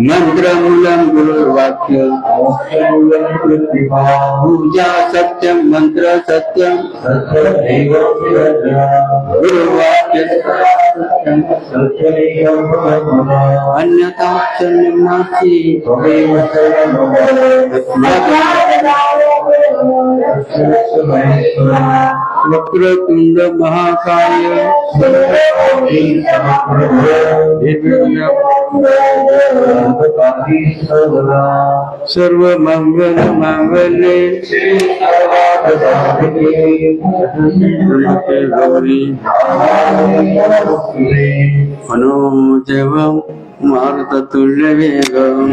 मंत्रमूलं गुरुर्वाक्य। पूजा सत्यं मंत्र सत्यं। गुरुवाक्य अन्यथा नास्ति। वक्रतुंड महाकाय सर्व मंगल मांगल्ये गौरी मनोजव मारुततुल्य वेगम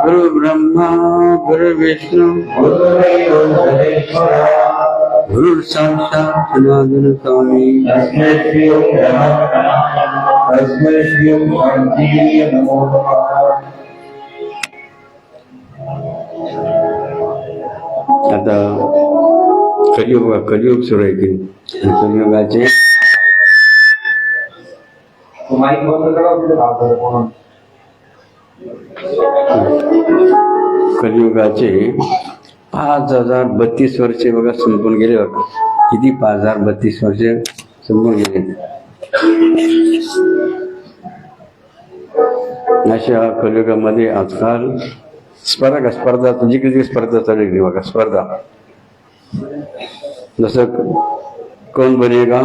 गुरु ब्रह्मा गुरु विष्णु गुरु साक्षात् सनातन स्वामी आता कलियुग कलियुग सुरू आहे की कलियुगाचे कलियुगाचे पाच हजार बत्तीस वर्षे बघा संपून गेले किती पाच हजार बत्तीस वर्षे संपून गेले. अशा कलियुगामध्ये आजकाल स्पर्धा स्पर्धा जिकडे तिकडे स्पर्धा चालू गेली बघा स्पर्धा. जसं कोण बनेगा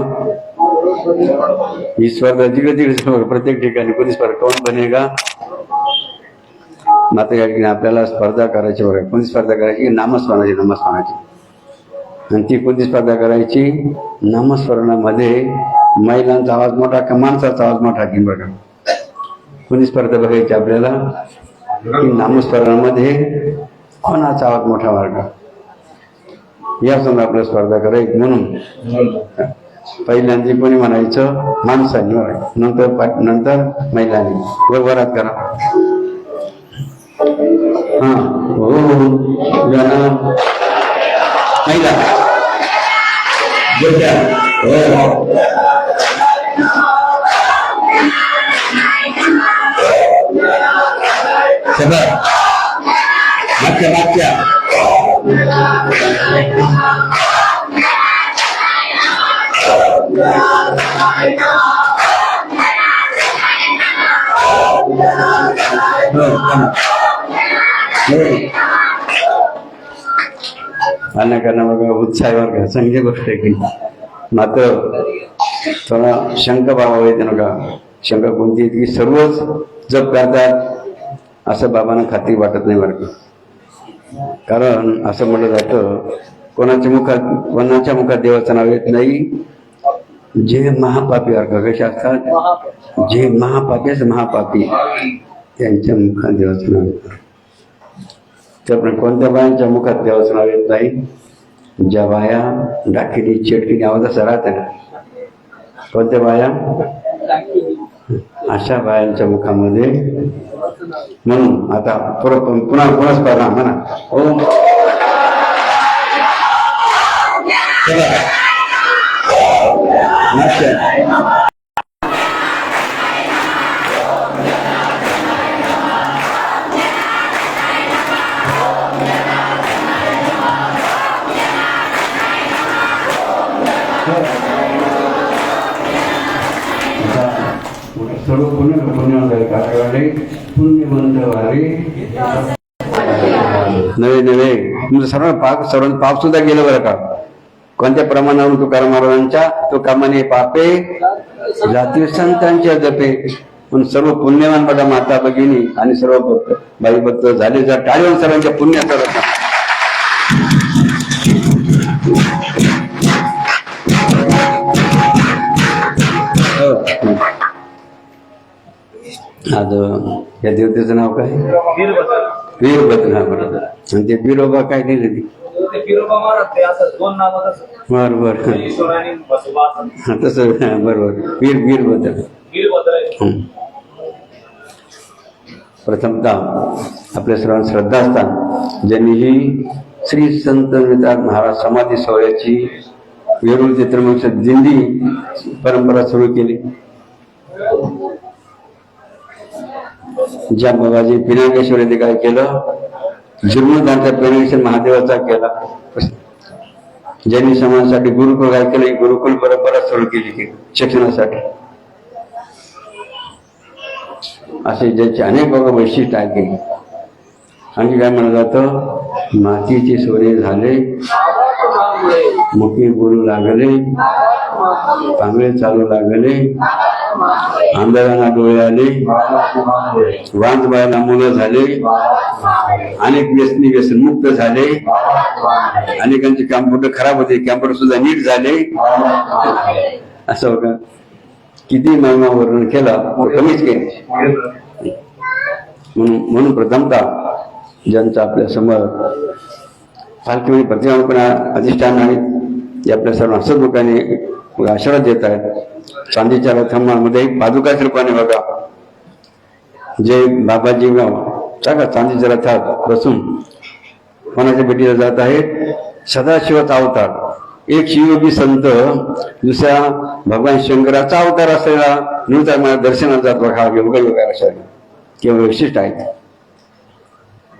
ही स्पर्धा जिकडे तिकडे प्रत्येक ठिकाणी कोणी स्पर्धा? कोण बनेगा मात्र या ठिकाणी आपल्याला स्पर्धा करायची वगैरे कोणती स्पर्धा करायची? नामस्मरणाची नामस्मरणाची. आणि ती कोणती स्पर्धा करायची? नामस्मरणामध्ये महिलांचा आवाज मोठा का माणसाचा आवाज मोठा की बघा. कोणी स्पर्धा बघायची आपल्याला? की नामस्मरणामध्ये कोणाचा आवाज मोठा मार्ग या समजा आपल्याला स्पर्धा करायची म्हणून. पहिल्यांदा कोणी म्हणायचं? माणसांनी नंतर पाट- नंतर महिलांनी. वरात करा. À, dạ, à. hay là dừng chờ rồi một xem đây bắt chưa bắt chưa Hãy subscribe cho. Kênh Ghiền Mì Gõ Để không bỏ lỡ những video hấp dẫn अनेकांना बघा उत्साही वर्ग चांगली गोष्ट आहे की. मात्र थोडा शंका बाबा येते नका शंका कोणती येते की सर्वच जप करतात. असं बाबांना खात्री वाटत नाही बरं कारण असं म्हटलं जातं कोणाच्या मुखात कोणाच्या मुखात देवाचं नाव येत नाही. जे महापापी अर्घ कसे असतात जे महापापी महापापी त्यांच्या मुखात देवाचं नाव येतात त्यामुळे कोणत्या बायांच्या मुखात देवाचं नाव येत नाही? ज्या बाया डाकिनी चेटकिनी आवाज असा राहत ना कोणत्या बाया? अशा बायांच्या मुखामध्ये. म्हणून आता परत पुन्हा पुन्हा स्पर्धा म्हणा. ओम. सर्व पुण्य पुण्यवाले काकावाले पुण्यवंत वाले नवे नवे तुमचं सर्व पाप सर्व पाप सुद्धा गेलं बरं का? कोणत्या प्रमाणावर तुकाराम महाराजांच्या तो कामाने पापे जाती संतांच्या जपे. पण सर्व पुण्यवान बघा माता भगिनी आणि सर्व भक्त. बाई भक्त झाले जर टाळीवर सर्वांच्या पुण्याचा रत्न आज या देवतेचं नाव काय? वीरभद्र. हा बरोबर. आणि ते बिरोबा काय लिहिले ती? ते बिरोबा महाराज ते असं दोन नावात असं. बर बर. ईश्वर आणि बसवा असं हा, तसं हा, बरोबर. वीर वीरभद्र. प्रथमतः आपल्या सर्वांना श्रद्धास्थान ज्यांनी ही श्री संत महाराज समाधी सोहळ्याची वेरूळ चित्रमंच दिंडी परंपरा सुरू केली. ज्या बाबाजी पिनाकेश्वरी काय केलं? जीर्णोद्धारचा पेरणेशन महादेवाचा केला. ज्यांनी समाजासाठी गुरुकुल काय केलं? गुरुकुल परंपरा सुरू केली शिक्षणासाठी. असे ज्याचे अनेक बघा वैशिष्ट्य आहेत आणखी काय म्हणलं जातं? मातीचे सोने झाले मुखी बोलू लागले चांगले चालू लागले आंधळ्यांना डोळे आले वांज बायला मुलं झाले अनेक व्यसनी व्यसन मुक्त झाले अनेकांचे कॅम्प्युटर खराब होते कॅम्प्युटर सुद्धा नीट झाले. असं बघा. किती महिमा वर्णन केला कमीच केले. म्हणून म्हणून प्रथमता ज्यांचा आपल्यासमोर पालखी प्रतिमापणा अधिष्ठान आहेत जे आपल्या सर्व लोकांनी आशीर्वाद देत आहेत चांदीच्या रथांमध्ये एक रूपाने बघा. जे बाबाजी सांगा चांदीच्या रथात बसून कोणाच्या भेटीला जात आहेत? सदाशिवाचा अवतार. एक शिवयोगी संत दुसऱ्या भगवान शंकराचा अवतार असलेला निवृत्त मला दर्शनात जात बघा योगा योगा किंवा वैशिष्ट्य आहेत.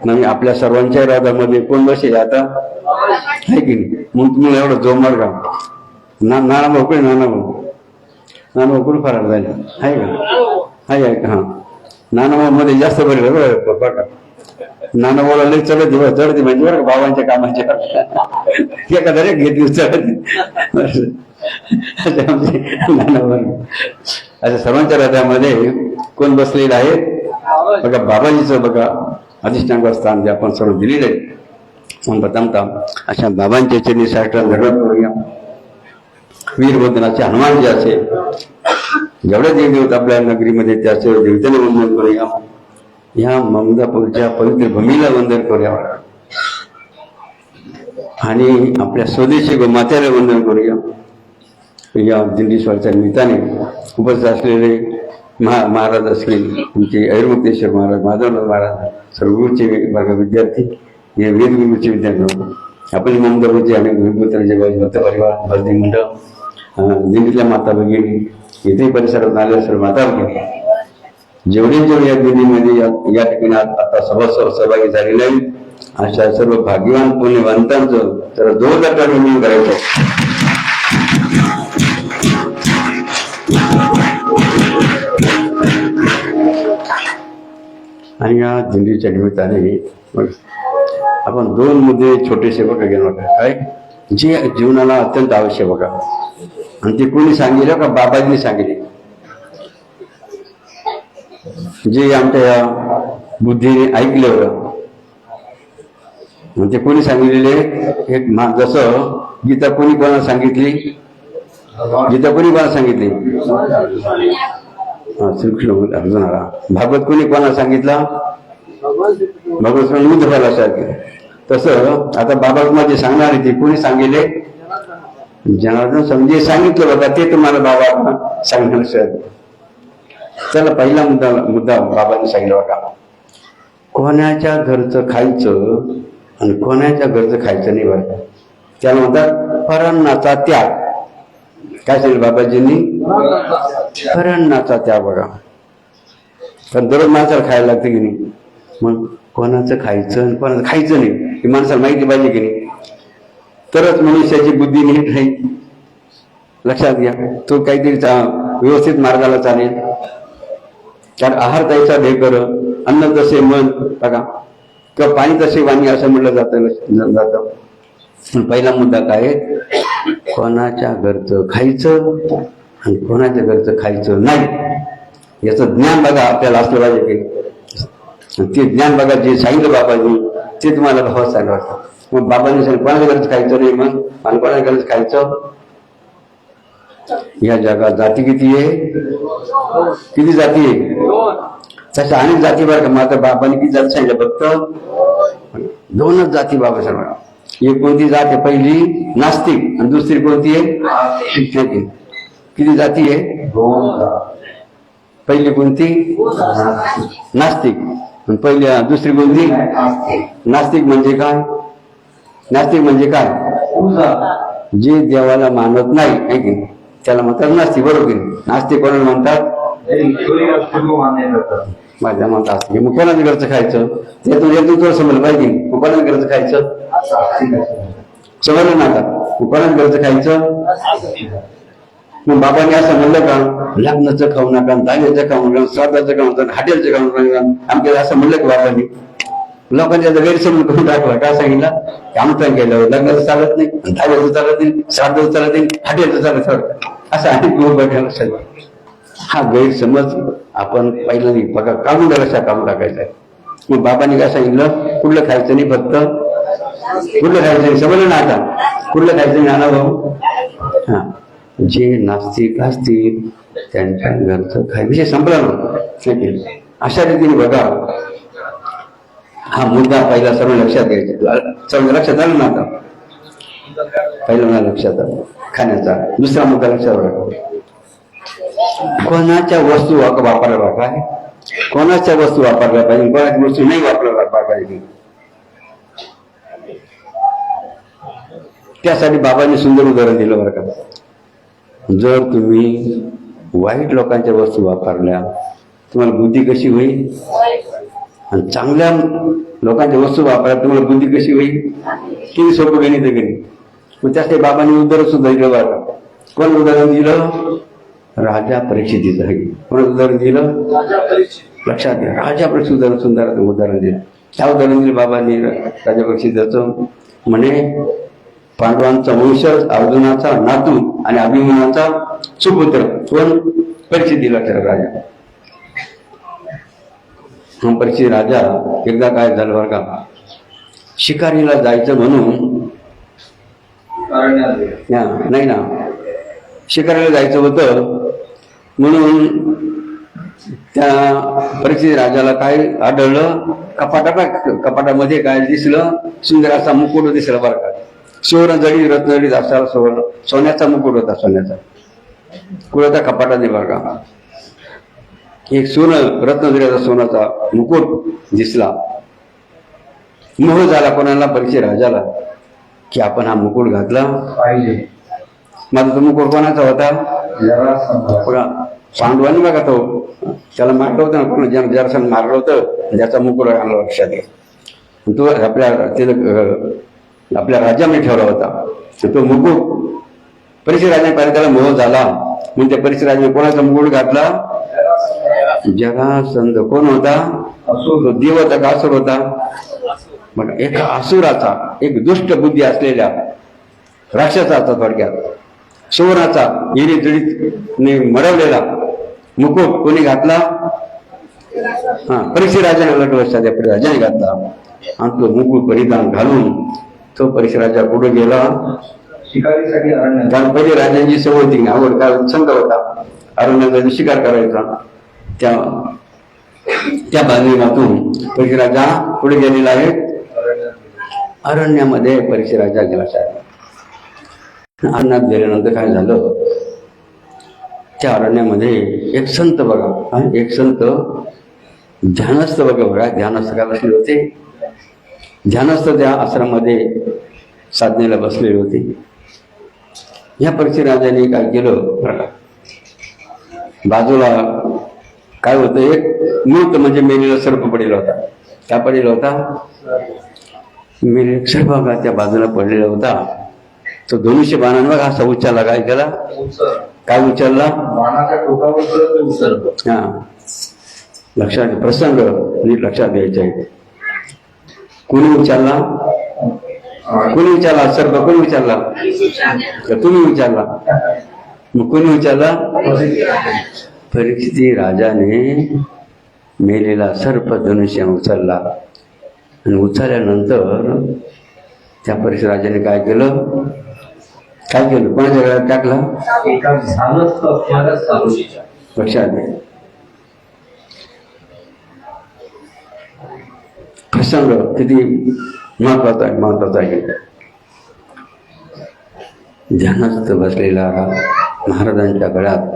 म्हणजे आपल्या सर्वांच्या राधामध्ये कोण बसेल आता? आहे की नाही? मग तुम्हाला एवढं जोमार का ना नाना भाऊ नाना भाऊ? नाना भाऊ कुठे फरार झाले आहे का आहे का हा नाना मध्ये जास्त बरे बघा बरं का लई चढत दिवस चढते म्हणजे बरं का बाबांच्या कामाच्या एका दरेक घेत दिवस चढत नाना भाऊ अशा सर्वांच्या हृदयामध्ये कोण बसलेलं आहे बघा बाबाजीचं बघा अधिष्ठान स्थान जे आपण सर्व दिलेलं आहे म्हणून प्रथमतः अशा बाबांच्या चरणी साष्टांग धरण करूया वीरवंदनाचे हनुमान जे असेल जेवढे देवदेवत आपल्या नगरीमध्ये त्याचे देवतेने वंदन करूया. ह्या ममदापूरच्या पवित्र भूमीला वंदन करूया. आणि आपल्या स्वदेशी गोमात्याला वंदन करूया. या दिंडीश्वरच्या निमित्ताने उपस्थित असलेले महा महाराज असतील तुमचे ऐरमुक्तेश्वर महाराज माधवराव महाराज सर्व वर्ग विद्यार्थी हे वेदगुरूचे विद्यार्थी. आपण ममदापूरचे आणि गुरुपुत्रांचे परिवार भजनी मंडळ हो, दिंडीतल्या माता भगिनी इथे परिसरात आले असेल माता भगिनी जेवढे जेवढे या दिल्लीमध्ये या या ठिकाणी आता सभासह सहभागी झालेले आहेत अशा सर्व भाग्यवान पुण्यवंतांचं तर जोरदार टाळी मिळून करायचं. आणि या दिंडीच्या निमित्ताने मग आपण दोन मुद्दे छोटेसे बघा घेणार काय? जे जीवनाला अत्यंत आवश्यक बघा. आणि ते कोणी सांगितलं का बाबाजींनी सांगितले? जे आमच्या या बुद्धीने ऐकलं होतं. ते कोणी सांगितलेले? एक मा जसं गीता कोणी कोणाला सांगितली? गीता कोणी कोणाला सांगितली? हा, श्रीकृष्ण अर्जुनाला भागवत कोणी कोणाला सांगितला? भगवत स्वामी उद्धवाला तसं आता बाबा माझे सांगणार आहे ते कोणी सांगितले? जनार्दन समजे सांगितलं बघा ते तुम्हाला बाबा सांगणार सर. चला पहिला मुद्दा मुद्दा बाबांनी सांगितलं बघा. कोणाच्या घरचं खायचं आणि कोणाच्या घरचं खायचं नाही बरं? त्याला म्हणतात परान्नाचा त्याग. काय सांगितलं बाबाजींनी? परान्नाचा त्याग बघा. पण दररोज माणसाला खायला लागतं की नाही? मग कोणाचं खायचं आणि कोणाचं खायचं नाही ही माणसाला माहिती पाहिजे की नाही? तरच मनुष्याची बुद्धी नीट राहील. लक्षात घ्या. तो काहीतरी चा- व्यवस्थित मार्गाला चालेल. कारण आहार त्याचा ढेकर अन्न तसे मन बघा. किंवा पाणी तसे वाणी असं म्हटलं जातं जातं. पहिला मुद्दा काय? कोणाच्या घरचं खायचं आणि कोणाच्या घरचं खायचं नाही. याचं ज्ञान बघा आपल्याला असलं पाहिजे की. ते ज्ञान बघा जे सांगितलं बाबाजी ते तुम्हाला भाव सांगितलं वाटतं मग बाबांनी सांगितलं कोणाच्या घरचं खायचं नाही मग? आणि कोणाच्या घरचं खायचं? या जगात जाती किती आहे? किती जाती आहे? तशा अनेक जाती बरं का. मात्र बाबांनी किती जाती सांगितलं फक्त? दोनच जाती बाबा सर्व एक कोणती जात आहे? पहिली नास्तिक. आणि दुसरी कोणती आहे? किती जाती आहे? पहिली कोणती? नास्तिक. आणि पहिली दुसरी कोणती? नास्तिक म्हणजे काय? नास्तिक म्हणजे काय? जे देवाला मानत नाही की? त्याला म्हणतात नास्तिक बरोबर? की? नास्तिक कोणाला म्हणतात? माझ्या मत असते मग कोणाच्या घरचं खायचं? ते तुझ्या तुझं समजलं पाहिजे. मग कोणाच्या घरचं खायचं? समजलं ना आता मग कोणाच्या घरचं खायचं? मग बाबांनी असं म्हणलं का? लग्नाचं खाऊ नका दाव्याचं खाऊ नका स्वादाचं खाऊ नका हॉटेलचं खाऊ नका. आमच्या असं म्हणलं की बाबांनी? लोकांनी त्याचा गैरसमज करून टाकला. काय सांगितलं? की आमचं केलं? लग्नाचं चालत नाही दाव्याचं चालत नाही श्राद्धाचं चालत नाही हॉटेलचं चालत असं अनेक लोक लक्षात हा गैरसमज आपण पहिल्यांदा बघा काढून टाकायचा काढून टाकायचा आहे. मग बाबांनी काय सांगितलं? कुठलं खायचं नाही फक्त. कुठलं खायचं नाही? समजलं ना आता? कुठलं खायचं नाही नाना भाऊ? हा. जे नास्तिक असतील त्यांच्या घरचं खाय विषय संपला ना. अशा रीतीने बघा. हा मुद्दा पहिला सर्व लक्षात घ्यायचा. सर्व लक्षात आलं ना आता? पहिला मला लक्षात आलं. खाण्याचा. दुसरा मुद्दा लक्षात आला. कोणाच्या वस्तू वापरायला काय कोणाच्या वस्तू वापरल्या पाहिजे? कोणाच्या वस्तू नाही वापरायला पाहिजे? त्यासाठी बाबांनी सुंदर उदाहरण दिलं बरं का? जर तुम्ही वाईट लोकांच्या वस्तू वापरल्या तुम्हाला बुद्धी कशी होईल? आणि चांगल्या लोकांच्या वस्तू वापरल्या तुम्हाला बुद्धी कशी होईल? किती सोपं गणित नाही मग त्यासाठी बाबांनी उदाहरण सुद्धा दिलं बरं का कोण उदाहरण दिलं? राजा परीक्षितीचं आहे. कोण उदाहरण दिलं? लक्षात घ्या. राजा परीक्षित उदाहरण सुंदर उदाहरण दिलं. त्या उदाहरण दिलं बाबांनी राजा परीक्षिताचं म्हणे पांडवांचा वंशज अर्जुनाचा नातू आणि अभिमन्यूचा सुपुत्र. कोण? परीक्षित दिला राजा. परीक्षित राजा एकदा काय झालं बरं का? शिकारीला जायचं म्हणून नाही ना. शिकारीला जायचं होतं म्हणून त्या परीक्षित राजाला काय आढळलं? कपाटा कपाटामध्ये काय दिसलं? सुंदर असा मुकुट दिसला बरं का. सुवर्ण जडी रत्नजडीत असा सुवर्ण सोन्याचा मुकुट होता सोन्याचा. कुणाचा कपाटा नाही बरं का. एक सोनं रत्नजडीचा सोन्याचा मुकुट दिसला. मोह झाला कोणाला? परीक्षित राजाला. की आपण हा मुकुट घातला. पाहिजे. माझा तो मुकुट कोणाचा होता? बघा पांडवांनी बघा तो. त्याला मारलं होतं ना कोण ज्या जरासंग मारलं होतं. ज्याचा मुकुट आणला लक्षात घ्या. तो आपल्या तिथं आपल्या राज्यामध्ये ठेवला होता. तो मुकुट परिसर राजाने पाहिजे त्याला मोह झाला. म्हणून त्या परिसर राजाने कोणाचा मुकुट घातला? जरासंध कोण होता? देव होता का असुर होता? बघा एका असुराचा एक दुष्ट बुद्धी असलेल्या राक्षसाचा थोडक्यात. सुवर्णाचा हिरी जडीत मडवलेला मुकुट कोणी घातला? हा परीक्षे राजाने लट वर्षात त्या राजाने घातला. आणि तो मुकुट परिधान घालून तो परीक्षा राजा पुढे गेला. कारण पहिले राजांची सवय होती आवड काय छंद होता. अरण्याचा शिकार करायचा. त्या त्या बांधणीमातून परीक्षा पुढे गेलेला आहे अरण्यामध्ये परीक्षा गेला साहेब. अरण्यात गेल्यानंतर काय झालं? त्या अरण्यामध्ये एक संत बघा. एक संत ध्यानस्थ बघा बघा. ध्यानस्थ काय बसले होते? ध्यानस्थ त्या आश्रमामध्ये साधनेला बसलेले होते. या परीक्षा काय केलं? बाजूला काय होतं एक मूर्त म्हणजे मेलेला सर्प पडलेला होता. काय पडलेला होता? मेले एक सर्प का त्या बाजूला पडलेला होता. तो धनुष्य बाणांवर असा उच्चारला काय केला? काय उत्सर हा. लक्षात. प्रसंग नीट लक्षात द्यायचे आहे. कोणी उचलला कोणी विचारला सर्प कोणी विचारला तुम्ही विचारला मग कोणी विचारला परीक्षिती राजाने मेलेला सर्प धनुष्य उचलला. आणि उचलल्यानंतर त्या परीक्षा राजाने काय केलं? काय केलं? कोणाच्या गळ्यात टाकला? लक्षात घे प्रसंग किती महत्त्वाचा आहे महत्त्वाचा आहे. ध्यानस्थ बसलेला महाराजांच्या गळ्यात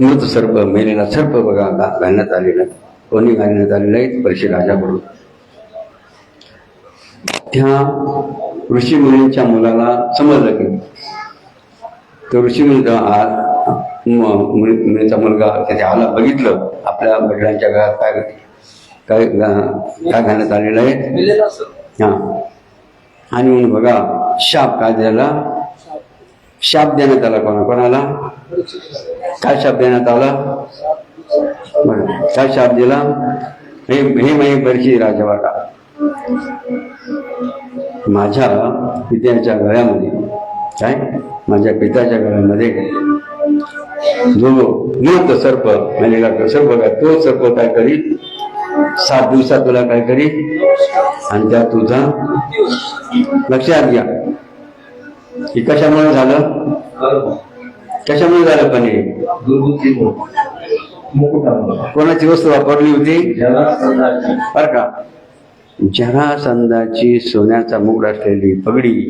मृत सर्प मेलेला सर्प बघा घालण्यात आलेला कोणी घालण्यात आलेला आहे? परिषद राजाकडून. त्या ऋषी मुलींच्या मुलाला समजलं की तो ऋषी मुलीचा मुलीचा मुलगा त्याने आला बघितलं आपल्या वडिलांच्या घरात काय काय काय घालण्यात आलेलं आहे? हा. आणि म्हणून बघा शाप काय द्यायला? शाप देण्यात आला कोणा कोणाला? काय शाप देण्यात आला? काय शाप दिला? हे हे माझी बरशी राजा वाटा माझ्या पित्याच्या गळ्यामध्ये काय? माझ्या पित्याच्या गळ्यामध्ये जो मृत सर्प म्हणजे सर्प काय तो सर्प काय करी सात दिवसात तुला काय करी आणि त्या तुझा लक्षात घ्या. की कशामुळे झालं? कशामुळे झालं पण कोणाची वस्तू वापरली होती? बर का. जरासंधाची सोन्याचा मुकुट असलेली पगडी.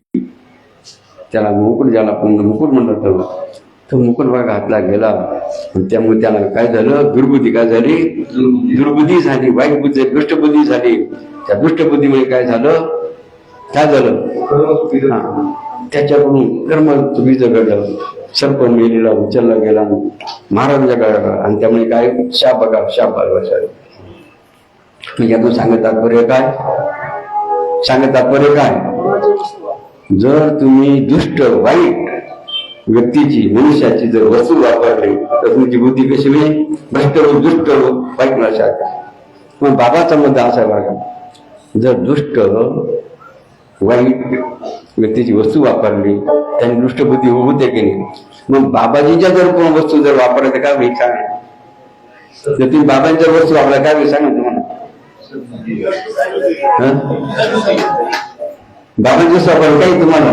त्याला मुकुट ज्याला आपण मुकुट म्हणलं होतं तो मुकुट बघा घातला गेला. आणि त्यामुळे त्याला काय झालं? दुर्बुद्धी काय झाली? दुर्बुद्धी. झाली. वाईट बुद्धी दुष्टबुद्धी झाली. त्या दुष्टबुद्धीमुळे काय झालं? काय झालं. त्याच्याकडून कर्म चुकीचं घडलं सर्प मेलीला उचलला गेला. महाराजांच्या काळाला आणि त्यामुळे काय? शाप बघा शाप आला म्हणजे यातून सांगत तात्पर्य काय? सांगत तात्पर्य काय? जर तुम्ही दुष्ट वाईट व्यक्तीची मनुष्याची जर वस्तू वापरली तर तुमची बुद्धी कशी होईल? भ्रष्ट होईल दुष्ट लोक वाईट लक्षात मग बाबाचा मुद्दा असा आहे बघा. जर दुष्ट वाईट व्यक्तीची वस्तू वापरली त्यांनी दृष्टबुद्धी होते की नाही. मग बाबाजीच्या जर कोण वस्तू जर वापरल्या तर काय होईल? सांग जर तुम्ही बाबांच्या वस्तू वापरल्या काय होईल? सांगा तुम्हाला. हं? बाबांची वस्तू वापरल्या काही तुम्हाला?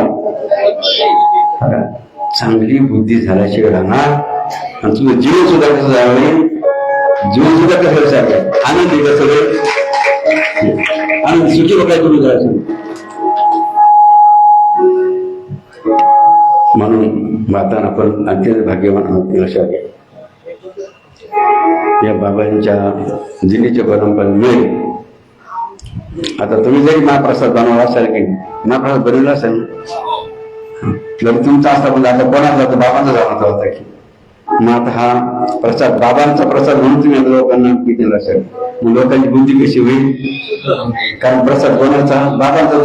चांगली बुद्धी झाल्याशिवाय राहणार. आणि तुझं जीवन सुद्धा कसं जाईल जीवन सुद्धा कसं सांगेल आनंद कसं आनंद सुखी बघाय करून जायचं म्हणून माताना आपण अत्यंत भाग्यवान आहोत लक्षात घ्या. या बाबांच्या दिल्लीच्या परंपरेमुळे आता तुम्ही जरी महाप्रसाद बनवला असाल की महाप्रसाद बनवला असेल जर तुमचा असता पण आता कोणाचा तर बाबांचा जाणार होता की. मग आता हा प्रसाद बाबांचा प्रसाद म्हणून तुम्ही लोकांना पिकेला असेल मग लोकांची बुद्धी कशी होईल? कारण प्रसाद कोणाचा बाबांचा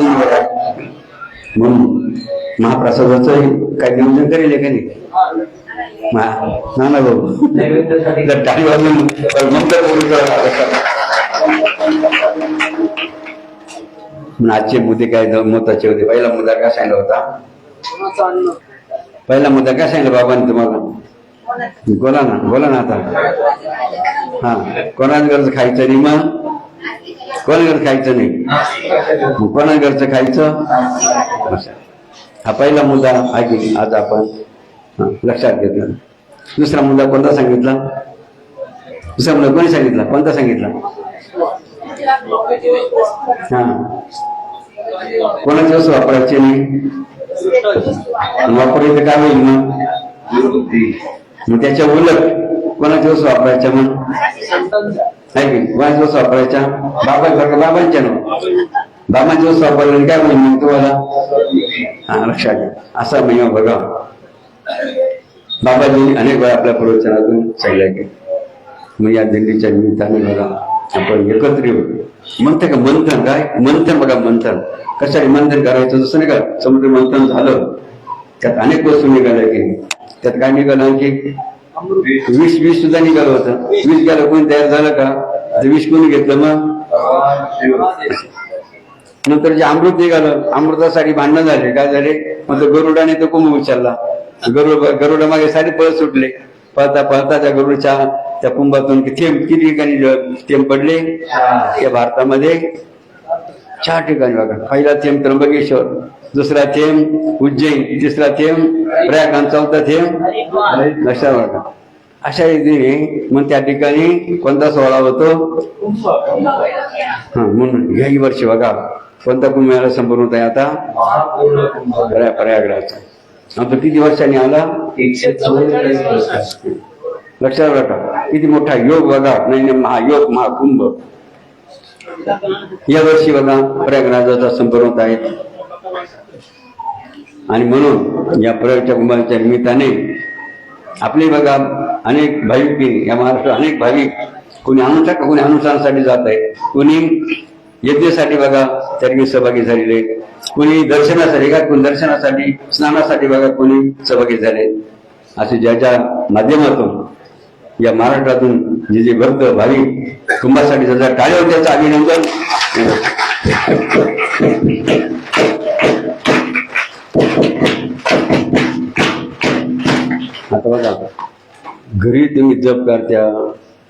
म्हणून महाप्रसादाचं काय नियोजन करेल का नाही? ना ना भाऊ. जर टाळी वाजून तर बोलू आजचे मुद्दे काय महत्त्वाचे होते. पहिला मुद्दा काय सांगितला होता? पहिला मुद्दा काय सांगितला बाबांनी तुम्हाला? बोला ना बोला ना आता. हा कोणाच गरज खायचं नाही मग? कोणा खायचं नाही? कोणा घरचं खायचं? हा पहिला मुद्दा आहे की आज आपण लक्षात घेतला. दुसरा मुद्दा कोणता सांगितला? दुसरा मुद्दा कोणी सांगितला? कोणता सांगितला? हा. कोणाचे वस्तू वापरायचे नाही? वापरायचं काय होईल मग? मग त्याच्या उलट कोणाच्या वस्तू वापरायच्या मग? आहे की कोणाच्या वस्तू वापरायच्या? बाबा बाबांच्या ना. बाबांच्या वस्तू वापरल्याने काय होईल मग तुम्हाला? हा लक्षात घ्या. असा महिमा बघा. बाबाजी अनेक वेळा आपल्या प्रवचनातून सांगितलं की मग या दिंडीच्या निमित्ताने बघा आपण एकत्र येऊ. म्हणते का मंथन? काय? मंथन बघा मंथन. कशाने मंथन करायचं? जसं नाही का समुद्र मंथन झालं. त्यात अनेक वस्तू निघाल्या की त्यात काय निघालं की वीस विष सुद्धा निघालं होतं. वीस गेलं कोणी तयार झालं का? ते विष कोणी घेतलं मग? नंतर जे अमृत निघालं अमृतासाठी भांडण झाले. काय झाले? मग गरुडाने तो कुंभ उचलला. गरुड गरुडा मागे सारे पळत सुटले. पळता पळता त्या गरुडच्या त्या कुंभातून थेंब किती ठिकाणी थेंब पडले? या भारतामध्ये. चार ठिकाणी बघा. पहिला थेंब त्र्यंबकेश्वर दुसरा थेंब उज्जैन तिसरा थेंब प्रयाग चौथा थेंब अशा बघा. अशा रीतीने मग त्या ठिकाणी कोणता सोहळा होतो? हा म्हणून याही वर्षी बघा. कोणता कुंभमेळा संपूर्ण होत आहे आता? कुंभ प्रयागराजचा आता किती वर्षांनी आला? लक्षात राखा किती मोठा योग बघा नाही महायोग महाकुंभ. या वर्षी बघा प्रयागराजाचा संपूर्ण होत आहे. आणि म्हणून या प्रयागच्या कुंभाच्या निमित्ताने आपले बघा अनेक भाविक या महाराष्ट्रात अनेक भाविक कोणी अनुष्ठान कोणी अनुष्ठानासाठी जात आहे कोणी यज्ञासाठी बघा त्यांनी सहभागी झालेले. कोणी दर्शनासाठी का? कोणी दर्शनासाठी स्नानासाठी बघा कोणी सहभागी झाले. असे ज्या ज्या माध्यमातून या महाराष्ट्रातून जे जे भक्त भाविक कुंभासाठी जसा टाळ्यावर त्याचं अभिनंदन. आता बघा घरी तुम्ही जप करत्या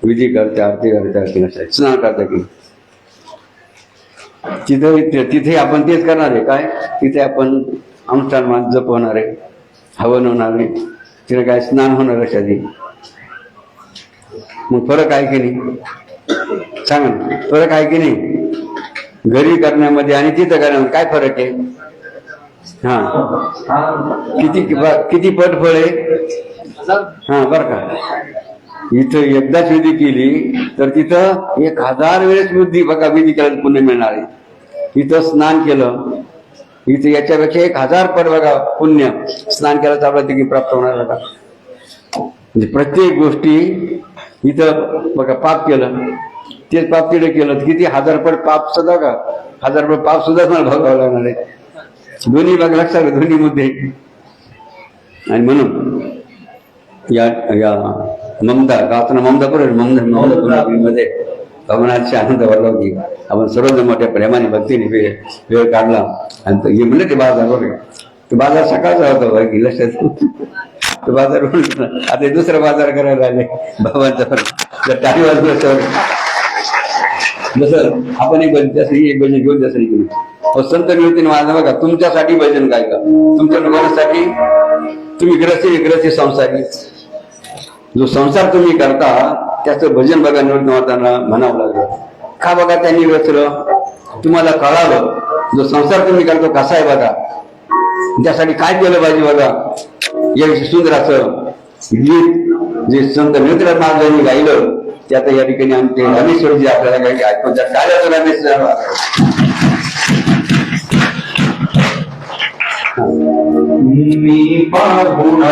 विधी करत्या आरती करत्या स्नान करता की तिथे तिथे आपण तेच करणार आहे. काय? तिथे आपण अनुष्ठान मान जप होणार आहे. हवन होणार आहे. तिथे काय स्नान होणार आहे मग फरक आहे की नाही? सांगा ना. फरक आहे की नाही? घरी करण्यामध्ये आणि तिथं करण्यामध्ये काय फरक आहे? हा. किती किती पट फळ आहे? हा बर का. इथं एकदाच विधी केली तर तिथं एक हजार वेळेस विधी बघा विधी करायला पुण्य मिळणार आहे. इथं स्नान केलं. इथं याच्यापेक्षा एक हजार पट बघा पुण्य स्नान केलं तर आपल्याला तिथे प्राप्त होणार का म्हणजे प्रत्येक गोष्टी इथं बघा पाप केलं. तेच पाप तिथे केलं. किती हजार पट पाप सुद्धा का? हजार पट पाप सुद्धा मला भोगावं लागणार आहे. दोन्ही बघा लक्षात घ्या, दोन्ही मुद्दे. आणि म्हणून या या ममता गावातना ममदापूर ममदा ममता मध्ये भगवानाचे आनंद वाढला की आपण सर्वजण मोठ्या प्रेमाने भक्तीने वेळ वेळ काढला. आणि तो- हे म्हणलं ते बाजार बघ. तो बाजार सकाळचा होता बघ लक्षात तो बाजार आता दुसरा बाजार करायला आले. बाबांचा जर टाळी वाजलं तर जसं आपण एक भजन त्यासाठी एक भजन घेऊन त्यासाठी केली अहो, संत निवृत्तीने माझं बघा तुमच्यासाठी भजन काय का? तुमच्या लोकांसाठी तुम्ही ग्रस्ती ग्रस्ती संसारी. जो संसार तुम्ही करता त्याचं भजन बघा निवृत्त म्हणावं लागलं. का बघा त्यांनी रचलं तुम्हाला कळावं जो संसार तुम्ही करतो कसा आहे बघा? त्यासाठी काय केलं पाहिजे बघा? याविषयी सुंदर असं गीत जे संत मित्र महाराजांनी गायलं ते आता या ठिकाणी आमचे रामेश्वरजी आपल्याला काही ऐकून त्या काय रामेश्वर मी पाहुणा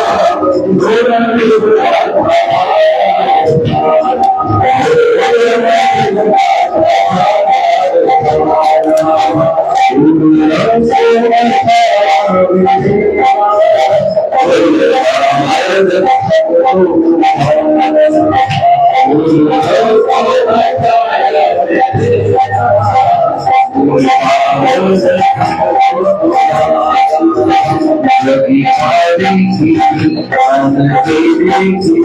मी पाहुणा तू